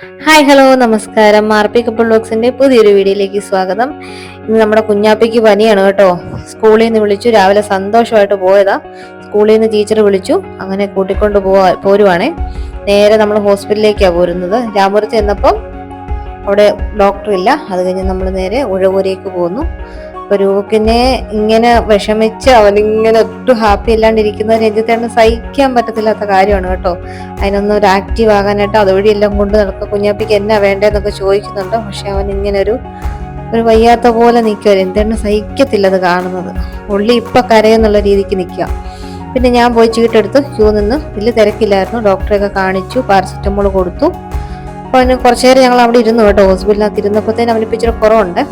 Hi hello നമസ്കാരം. R P couple ബ്ലോക്സിന്റെ പുതിയൊരു വീഡിയോയിലേക്ക് സ്വാഗതം. ഇന്ന് നമ്മുടെ കുഞ്ഞാപ്പിക്ക് പനിയാണ് കേട്ടോ. സ്കൂളിൽ നിന്ന് വിളിച്ചു. രാവിലെ സന്തോഷമായിട്ട് പോയതാ. സ്കൂളിൽ നിന്ന് ടീച്ചർ വിളിച്ചു. അങ്ങനെ കൂട്ടിക്കൊണ്ട് പോവാ പോരുവാണേ. നേരെ നമ്മൾ ഹോസ്പിറ്റലിലേക്കാണ് പോരുന്നത്. രാമപുരത്ത് ചെന്നപ്പം അവിടെ ഡോക്ടർ ഇല്ല. അത് കഴിഞ്ഞ് നമ്മൾ നേരെ ഉഴവൂരേക്ക് പോന്നു. അപ്പൊ രൂപക്കിനെ ഇങ്ങനെ വിഷമിച്ച് അവനിങ്ങനെ ഒട്ടും ഹാപ്പി അല്ലാണ്ടിരിക്കുന്ന രഞ്ജിത്തേണ്ട സഹിക്കാൻ പറ്റത്തില്ലാത്ത കാര്യമാണ് കേട്ടോ. അതിനൊന്നും ഒരു ആക്റ്റീവ് ആകാനായിട്ട് അതുവഴി എല്ലാം കൊണ്ട് നടക്കുക കുഞ്ഞാപ്പിക്ക് എന്നാ വേണ്ടതെന്നൊക്കെ ചോദിക്കുന്നുണ്ട്. പക്ഷെ അവൻ ഇങ്ങനെ ഒരു ഒരു വയ്യാത്ത പോലെ നിൽക്കുക എന്താണ് സഹിക്കത്തില്ല അത് കാണുന്നത്. ഉള്ളി ഇപ്പൊ കരയെന്നുള്ള രീതിക്ക് നിൽക്കുക പിന്നെ ഞാൻ പോയി ചീട്ടെടുത്ത് ക്യൂ നിന്ന് വലിയ തിരക്കില്ലായിരുന്നു. ഡോക്ടറെയൊക്കെ കാണിച്ചു പാരസെറ്റമോൾ കൊടുത്തു. അപ്പോൾ അതിന് കുറച്ചു നേരം ഞങ്ങൾ അവിടെ ഇരുന്നു കേട്ടോ. ഹോസ്പിറ്റലിനകത്ത് ഇരുന്നപ്പോഴത്തേന് അവനിപ്പോൾ കുറവുണ്ട്.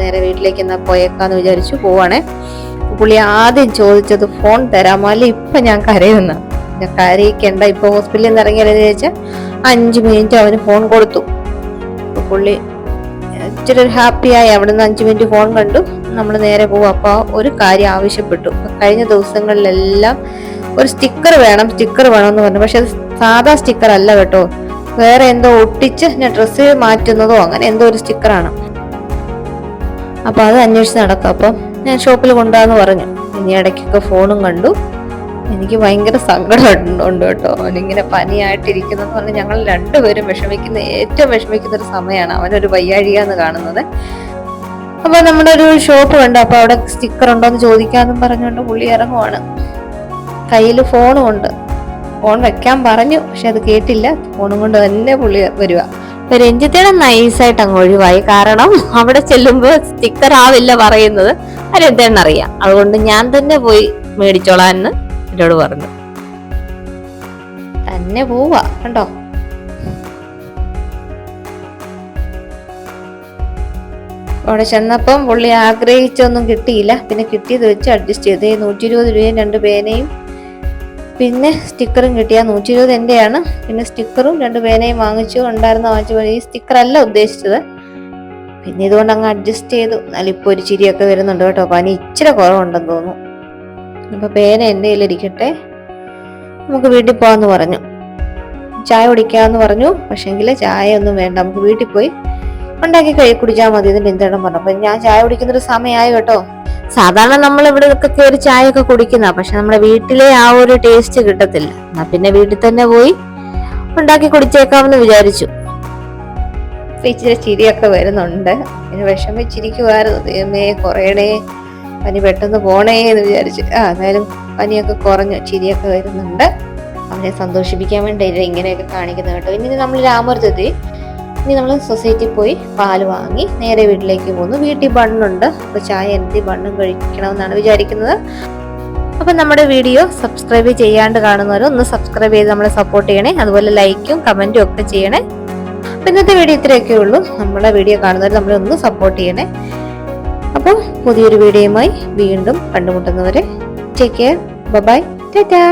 നേരെ വീട്ടിലേക്ക് എന്നാൽ പോയേക്കാന്ന് വിചാരിച്ചു പോവാണേ. പുള്ളി ആദ്യം ചോദിച്ചത് ഫോൺ തരാമോ? അല്ലെ ഇപ്പൊ ഞാൻ കരയുന്ന. ഞാൻ കരയിക്കണ്ട ഇപ്പൊ ഹോസ്പിറ്റലിൽ നിന്ന് ഇറങ്ങിയാലെന്ന് ചോദിച്ചാൽ അഞ്ച് മിനിറ്റ് അവന് ഫോൺ കൊടുത്തു. പുള്ളി ഇച്ചിരി ഒരു ഹാപ്പിയായി അവിടെ നിന്ന് അഞ്ച് മിനിറ്റ് ഫോൺ കണ്ടു. നമ്മൾ നേരെ പോകും അപ്പോൾ ഒരു കാര്യം ആവശ്യപ്പെട്ടു. അപ്പൊ കഴിഞ്ഞ ദിവസങ്ങളിലെല്ലാം ഒരു സ്റ്റിക്കർ വേണം സ്റ്റിക്കർ വേണം എന്ന് പറഞ്ഞു. പക്ഷെ അത് സാധാ സ്റ്റിക്കർ അല്ല കേട്ടോ. വേറെ എന്തോ ഒട്ടിച്ച് ഞാൻ ഡ്രസ്സ് മാറ്റുന്നതോ അങ്ങനെ എന്തോ ഒരു സ്റ്റിക്കറാണ് അപ്പൊ അത് അന്വേഷിച്ച് നടക്കുക അപ്പം ഞാൻ ഷോപ്പിൽ കൊണ്ടുപോകാന്ന് പറഞ്ഞു. ഇനി ഇടയ്ക്കൊക്കെ ഫോണും കണ്ടു. എനിക്ക് ഭയങ്കര സങ്കടം ഉണ്ട് കേട്ടോ. അവനിങ്ങനെ പനിയായിട്ടിരിക്കുന്നതെന്ന് പറഞ്ഞാൽ ഞങ്ങൾ രണ്ടുപേരും വിഷമിക്കുന്ന ഏറ്റവും വിഷമിക്കുന്ന ഒരു സമയമാണ് അവനൊരു വയ്യാഴികയെന്ന് കാണുന്നത്. അപ്പൊ നമ്മുടെ ഒരു ഷോപ്പ് ഉണ്ട് അപ്പൊ അവിടെ സ്റ്റിക്കർ ഉണ്ടോ എന്ന് ചോദിക്കാന്നും പറഞ്ഞുകൊണ്ട് പുള്ളി ഇറങ്ങുവാണ്. കയ്യിൽ ഫോണും ഉണ്ട്. ഫോൺ വെക്കാൻ പറഞ്ഞു പക്ഷെ അത് കേട്ടില്ല. ഫോണും കൊണ്ട് തന്നെ പുള്ളി വരിക രഞ്ജിത്തയുടെ നൈസായിട്ട് അങ്ങ് ഒഴിവായി. കാരണം അവിടെ ചെല്ലുമ്പോൾ സ്റ്റിക്കർ ആവില്ല പറയുന്നത്. അറിയാം. അതുകൊണ്ട് ഞാൻ തന്നെ പോയി മേടിച്ചോളാം എന്ന് എന്നോട് പറഞ്ഞു. തന്നെ പോവാ കണ്ടോ? അവിടെ ചെന്നപ്പം പുള്ളി ആഗ്രഹിച്ചൊന്നും കിട്ടിയില്ല. പിന്നെ കിട്ടിയത് വെച്ച് അഡ്ജസ്റ്റ് ചെയ്ത്. നൂറ്റി ഇരുപത് രൂപയും രണ്ട് പേനയും പിന്നെ സ്റ്റിക്കറും കിട്ടിയ നൂറ്റി ഇരുപത് എന്റെയാണ് പിന്നെ സ്റ്റിക്കറും രണ്ട് പേനയും വാങ്ങിച്ചു. ഉണ്ടായിരുന്ന വാങ്ങിച്ചു ഈ സ്റ്റിക്കറല്ല ഉദ്ദേശിച്ചത്. പിന്നെ ഇതുകൊണ്ട് അങ്ങ് അഡ്ജസ്റ്റ് ചെയ്തു. എന്നാലും ഇപ്പോൾ ഒരു ചിരിയൊക്കെ വരുന്നുണ്ട് കേട്ടോ. പനി ഇച്ചിരി കുറവുണ്ടെന്ന് തോന്നുന്നു. അപ്പോൾ പേന എന്റെ കയ്യിലിരിക്കട്ടെ. നമുക്ക് വീട്ടിൽ പോകാമെന്ന് പറഞ്ഞു. ചായ കുടിക്കാമെന്ന് പറഞ്ഞു. പക്ഷെങ്കിൽ ചായ ഒന്നും വേണ്ട. നമുക്ക് വീട്ടിൽ പോയി ഉണ്ടാക്കി കഴി കുടിച്ചാൽ മതി ഇതിന്റെ എന്താണ് പറഞ്ഞു. അപ്പം ഞാൻ ചായ കുടിക്കുന്നൊരു സമയമായി കേട്ടോ. സാധാരണ നമ്മൾ ഇവിടെ ഒക്കെ കയറി ചായ ഒക്കെ കുടിക്കുന്ന പക്ഷെ നമ്മുടെ വീട്ടിലെ ആ ഒരു ടേസ്റ്റ് കിട്ടത്തില്ല. എന്നാ പിന്നെ വീട്ടിൽ തന്നെ പോയി ഉണ്ടാക്കി കുടിച്ചേക്കാമെന്ന് വിചാരിച്ചു. ഇച്ചിരി ചിരിയൊക്കെ വരുന്നുണ്ട്. പിന്നെ വിഷമിച്ചിരിക്കുവായിരുന്നു. ദൈവമേ കുറയണേ പനി പെട്ടെന്ന് പോണേ എന്ന് വിചാരിച്ച്. ആ എന്തായാലും പനിയൊക്കെ കുറഞ്ഞു ചിരിയൊക്കെ വരുന്നുണ്ട്. അവനെ സന്തോഷിപ്പിക്കാൻ വേണ്ടി ഇങ്ങനെയൊക്കെ കാണിക്കുന്നത് കേട്ടോ. ഇനി നമ്മൾ രാമപുരത്തെത്തി ഇനി നമ്മൾ സൊസൈറ്റി പോയി പാൽ വാങ്ങി നേരെ വീട്ടിലേക്ക് പോകുന്നു. വീട്ടിൽ ബണ്ണുണ്ട്. അപ്പൊ ചായ എന്തി ബണ്ണും കഴിക്കണമെന്നാണ് വിചാരിക്കുന്നത്. അപ്പൊ നമ്മുടെ വീഡിയോ സബ്സ്ക്രൈബ് ചെയ്യാണ്ട് കാണുന്നവർ ഒന്ന് സബ്സ്ക്രൈബ് ചെയ്ത് നമ്മളെ സപ്പോർട്ട് ചെയ്യണേ. അതുപോലെ ലൈക്കും കമന്റും ഒക്കെ ചെയ്യണേ. അപ്പൊ ഇന്നത്തെ വീഡിയോ ഇത്രയൊക്കെ ഉള്ളൂ. നമ്മുടെ വീഡിയോ കാണുന്നവർ നമ്മളെ ഒന്ന് സപ്പോർട്ട് ചെയ്യണേ. അപ്പോൾ പുതിയൊരു വീഡിയോയുമായി വീണ്ടും കണ്ടുമുട്ടുന്നവരെ ടേക്ക് കെയർ ബൈ ടാറ്റാ